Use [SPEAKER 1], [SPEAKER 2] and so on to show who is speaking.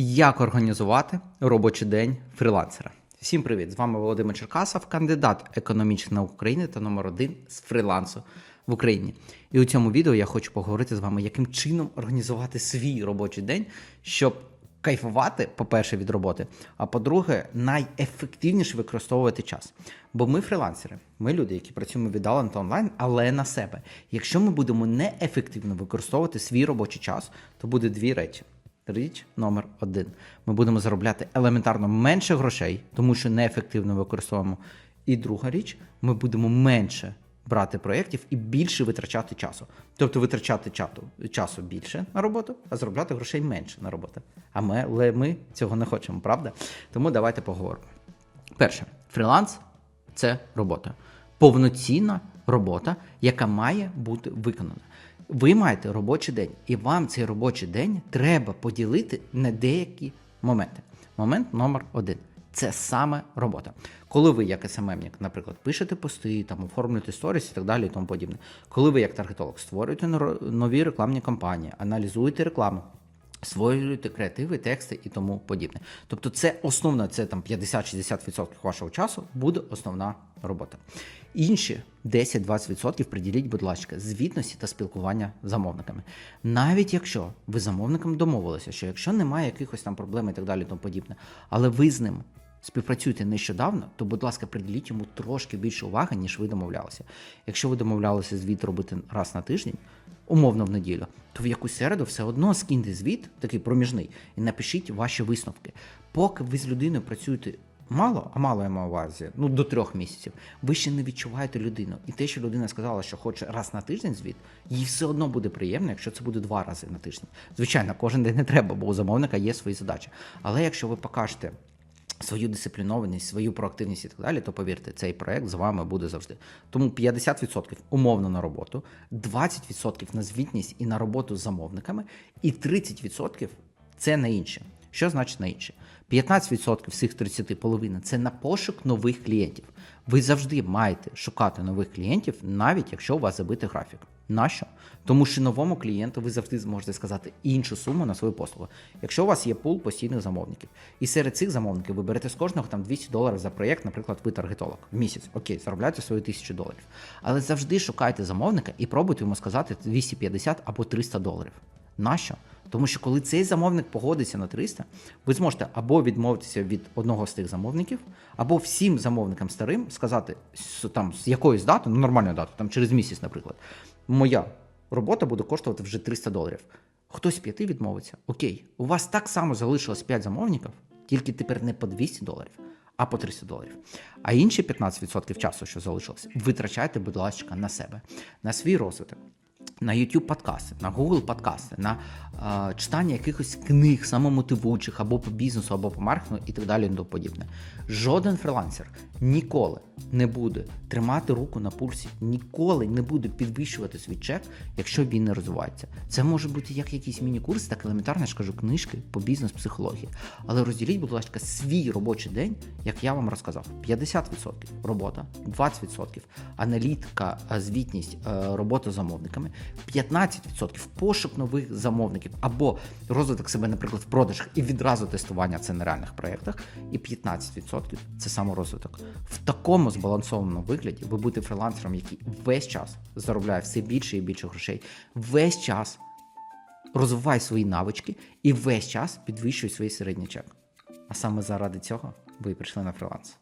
[SPEAKER 1] Як організувати робочий день фрілансера? Всім привіт! З вами Володимир Черкасов, кандидат економічних наук України та номер один з фрілансу в Україні. І у цьому відео я хочу поговорити з вами, яким чином організувати свій робочий день, щоб кайфувати, по-перше, від роботи, а по-друге, найефективніше використовувати час. Бо ми фрілансери, ми люди, які працюємо віддалено та онлайн, але на себе. Якщо ми будемо неефективно використовувати свій робочий час, то буде дві речі. Річ номер один. Ми будемо заробляти елементарно менше грошей, тому що неефективно використовуємо. І друга річ, ми будемо менше брати проєктів і більше витрачати часу. Тобто витрачати чату, часу більше на роботу, а заробляти грошей менше на роботу. А ми, але ми цього не хочемо, правда? Тому давайте поговоримо. Перше, фріланс це робота. Повноцінна робота, яка має бути виконана. Ви маєте робочий день, і вам цей робочий день треба поділити на деякі моменти. Момент номер один. Це саме робота. Коли ви, як СММник, наприклад, пишете пости, там оформлюєте сторіс і так далі, і тому подібне. Коли ви, як таргетолог, створюєте нові рекламні кампанії, аналізуєте рекламу, створюєте креативи, тексти і тому подібне. Тобто, це основна, це там 50-60% вашого часу буде основна робота. Інші 10-20% приділіть, будь ласка, звітності та спілкування з замовниками. Навіть якщо ви з замовником домовилися, що якщо немає якихось там проблем і так далі, тому подібне, але ви з ним співпрацюєте нещодавно, то, будь ласка, приділіть йому трошки більше уваги, ніж ви домовлялися. Якщо ви домовлялися звіт робити раз на тиждень, умовно в неділю, то в якусь середу все одно скиньте звіт, такий проміжний, і напишіть ваші висновки. Поки ви з людиною працюєте мало, а мало я маю увазі, ну до трьох місяців, ви ще не відчуваєте людину. І те, що людина сказала, що хоче раз на тиждень звіт, їй все одно буде приємно, якщо це буде два рази на тиждень. Звичайно, кожен день не треба, бо у замовника є свої задачі. Але якщо ви покажете свою дисциплінованість, свою проактивність і так далі, то повірте, цей проект з вами буде завжди. Тому 50% умовно на роботу, 20% на звітність і на роботу з замовниками, і 30% це на інше. Що значить на інше? 15% всіх 30 половина це на пошук нових клієнтів. Ви завжди маєте шукати нових клієнтів, навіть якщо у вас забитий графік. Нащо? Тому що новому клієнту ви завжди зможете сказати іншу суму на свою послугу. Якщо у вас є пул постійних замовників, і серед цих замовників ви берете з кожного там 200 доларів за проєкт, наприклад, ви таргетолог в місяць. Окей, заробляйте свою 1000 доларів. Але завжди шукайте замовника і пробуйте йому сказати 250 або 300 доларів. Нащо? Тому що коли цей замовник погодиться на 300, ви зможете або відмовитися від одного з тих замовників, або всім замовникам старим сказати там з якоїсь дати, ну нормальної дати, там через місяць, наприклад, моя робота буде коштувати вже 300 доларів. Хтось п'яти відмовиться. Окей, у вас так само залишилось 5 замовників, тільки тепер не по 200 доларів, а по 300 доларів. А інші 15% часу, що залишилось, витрачайте, будь ласка, на себе, на свій розвиток на YouTube подкасти, на Google подкасти, на е, читання якихось книг, самомотивуючих або по бізнесу, або по маркетингу і так далі і тому подібне. Жоден фрілансер ніколи не буде тримати руку на пульсі, ніколи не буде підвищувати свій чек, якщо він не розвивається. Це може бути як якийсь міні-курс, так елементарно я ж кажу, книжки по бізнес-психології. Але розділіть, будь ласка, свій робочий день, як я вам розказав: 50% робота, 20% аналітика, е, звітність, е, робота з замовниками, 15% пошук нових замовників або розвиток себе, наприклад, в продажах і відразу тестування це на реальних проєктах, і 15% це саморозвиток. В такому збалансованому вигляді ви будете фрілансером, який весь час заробляє все більше і більше грошей, весь час розвиває свої навички і весь час підвищує свій середній чек. А саме заради цього ви прийшли на фріланс.